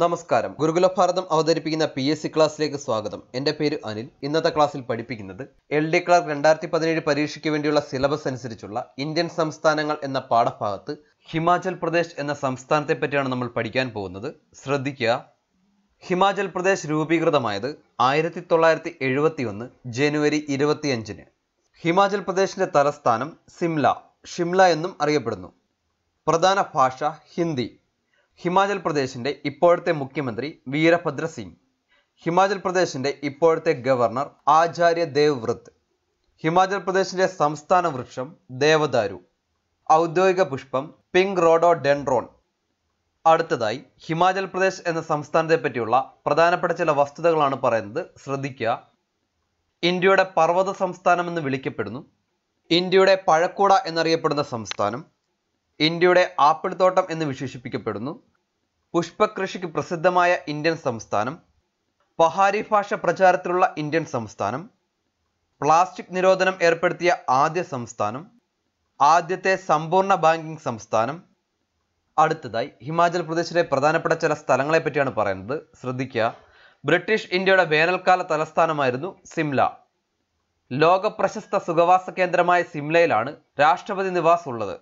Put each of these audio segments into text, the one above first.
നമസ്കാരം. ഗുരുകുല ഭാരതം അവതരിപ്പിക്കുന്ന പി എസ് സി ക്ലാസ്സിലേക്ക് സ്വാഗതം. എന്റെ പേര് അനിൽ. ഇന്നത്തെ ക്ലാസ്സിൽ പഠിപ്പിക്കുന്നത് എൽ ഡി ക്ലാർക്ക് രണ്ടായിരത്തി പതിനേഴ് പരീക്ഷയ്ക്ക് വേണ്ടിയുള്ള സിലബസ് അനുസരിച്ചുള്ള ഇന്ത്യൻ സംസ്ഥാനങ്ങൾ എന്ന പാഠഭാഗത്ത് ഹിമാചൽ പ്രദേശ് എന്ന സംസ്ഥാനത്തെ പറ്റിയാണ് നമ്മൾ പഠിക്കാൻ പോകുന്നത്. ശ്രദ്ധിക്കുക. ഹിമാചൽ പ്രദേശ് രൂപീകൃതമായത് ആയിരത്തി തൊള്ളായിരത്തി എഴുപത്തി ഒന്ന് ജനുവരി ഇരുപത്തിയഞ്ചിന്. ഹിമാചൽ പ്രദേശിന്റെ തലസ്ഥാനം സിംല. ഷിംല എന്നും അറിയപ്പെടുന്നു. പ്രധാന ഭാഷ ഹിന്ദി. ഹിമാചൽ പ്രദേശിന്റെ ഇപ്പോഴത്തെ മുഖ്യമന്ത്രി വീരഭദ്ര സിംഗ് ഹിമാചൽ പ്രദേശിന്റെ ഇപ്പോഴത്തെ ഗവർണർ ആചാര്യ ദേവ് വ്രത് ഹിമാചൽ പ്രദേശിന്റെ സംസ്ഥാന വൃക്ഷം ദേവദാരു ഔദ്യോഗിക പുഷ്പം പിങ്ക് റോഡോ ഡെൻഡ്രോൺ അടുത്തതായി ഹിമാചൽ പ്രദേശ് എന്ന സംസ്ഥാനത്തെ പറ്റിയുള്ള പ്രധാനപ്പെട്ട ചില വസ്തുതകളാണ് പറയുന്നത് ശ്രദ്ധിക്കുക. ഇന്ത്യയുടെ പർവത സംസ്ഥാനം എന്ന് വിളിക്കപ്പെടുന്നു. ഇന്ത്യയുടെ പഴക്കൂട എന്നറിയപ്പെടുന്ന സംസ്ഥാനം. ഇന്ത്യയുടെ ആപ്പിൾ തോട്ടം എന്ന് വിശേഷിപ്പിക്കപ്പെടുന്നു. പുഷ്പകൃഷിക്ക് പ്രസിദ്ധമായ ഇന്ത്യൻ സംസ്ഥാനം പഹാരി ഭാഷ പ്രചാരത്തിലുള്ള ഇന്ത്യൻ സംസ്ഥാനം പ്ലാസ്റ്റിക് നിരോധനം ഏർപ്പെടുത്തിയ ആദ്യ സംസ്ഥാനം ആദ്യത്തെ സമ്പൂർണ ബാങ്കിംഗ് സംസ്ഥാനം. അടുത്തതായി ഹിമാചൽ പ്രദേശിലെ പ്രധാനപ്പെട്ട ചില സ്ഥലങ്ങളെ പറ്റിയാണ് പറയുന്നത്. ശ്രദ്ധിക്കുക ബ്രിട്ടീഷ് ഇന്ത്യയുടെ വേനൽക്കാല തലസ്ഥാനമായിരുന്നു സിംല. ലോക പ്രശസ്ത സുഖവാസ കേന്ദ്രമായ സിംലയിലാണ് രാഷ്ട്രപതി നിവാസ് ഉള്ളത്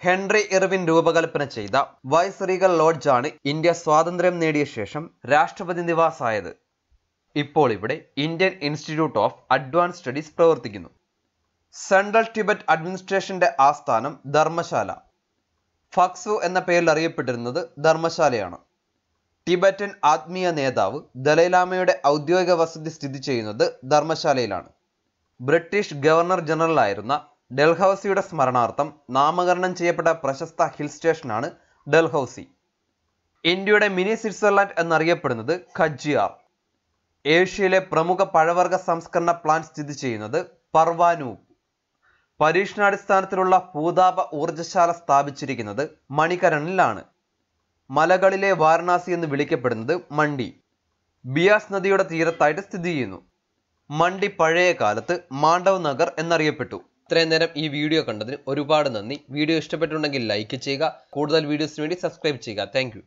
ഹെൻറി ഇർവിൻ രൂപകൽപ്പന ചെയ്ത വൈസ് ലോഡ്ജ് ആണ് ഇന്ത്യ സ്വാതന്ത്ര്യം നേടിയ ശേഷം രാഷ്ട്രപതി നിവാസായത് ഇപ്പോൾ ഇവിടെ Indian institute of advance studies പ്രവർത്തിക്കുന്നു. സെൻട്രൽ ടിബറ്റ് അഡ്മിനിസ്ട്രേഷന്റെ ആസ്ഥാനം ധർമ്മശാല. ഫക്സു എന്ന പേരിൽ അറിയപ്പെട്ടിരുന്നത് ധർമ്മശാലയാണ്. ടിബറ്റൻ ആത്മീയ നേതാവ് ദലൈലാമയുടെ ഔദ്യോഗിക വസതി സ്ഥിതി ചെയ്യുന്നത് ധർമ്മശാലയിലാണ്. ബ്രിട്ടീഷ് ഗവർണർ ജനറൽ ആയിരുന്ന ഡൽഹൌസിയുടെ സ്മരണാർത്ഥം നാമകരണം ചെയ്യപ്പെട്ട പ്രശസ്ത ഹിൽ സ്റ്റേഷനാണ് ഡൽഹൌസി. ഇന്ത്യയുടെ മിനി സ്വിറ്റ്സർലാൻഡ് എന്നറിയപ്പെടുന്നത് ഖജിയാർ. ഏഷ്യയിലെ പ്രമുഖ പഴവർഗ സംസ്കരണ പ്ലാന്റ് സ്ഥിതി ചെയ്യുന്നത് പർവാനൂ പരീക്ഷണാടിസ്ഥാനത്തിലുള്ള ഭൂതാപ ഊർജശാല സ്ഥാപിച്ചിരിക്കുന്നത് മണികരണിലാണ്. മലകളിലെ വാരണാസി എന്ന് വിളിക്കപ്പെടുന്നത് മണ്ഡി ബിയാസ് നദിയുടെ തീരത്തായിട്ട് സ്ഥിതി ചെയ്യുന്നു. മണ്ഡി പഴയ കാലത്ത് മാണ്ഡവ് നഗർ എന്നറിയപ്പെട്ടു. ഇത്രയും നേരം ഈ വീഡിയോ കണ്ടതിന് ഒരുപാട് നന്ദി. വീഡിയോ ഇഷ്ടപ്പെട്ടിട്ടുണ്ടെങ്കിൽ ലൈക്ക് ചെയ്യുക. കൂടുതൽ വീഡിയോസിന് വേണ്ടി സബ്സ്ക്രൈബ് ചെയ്യുക. താങ്ക്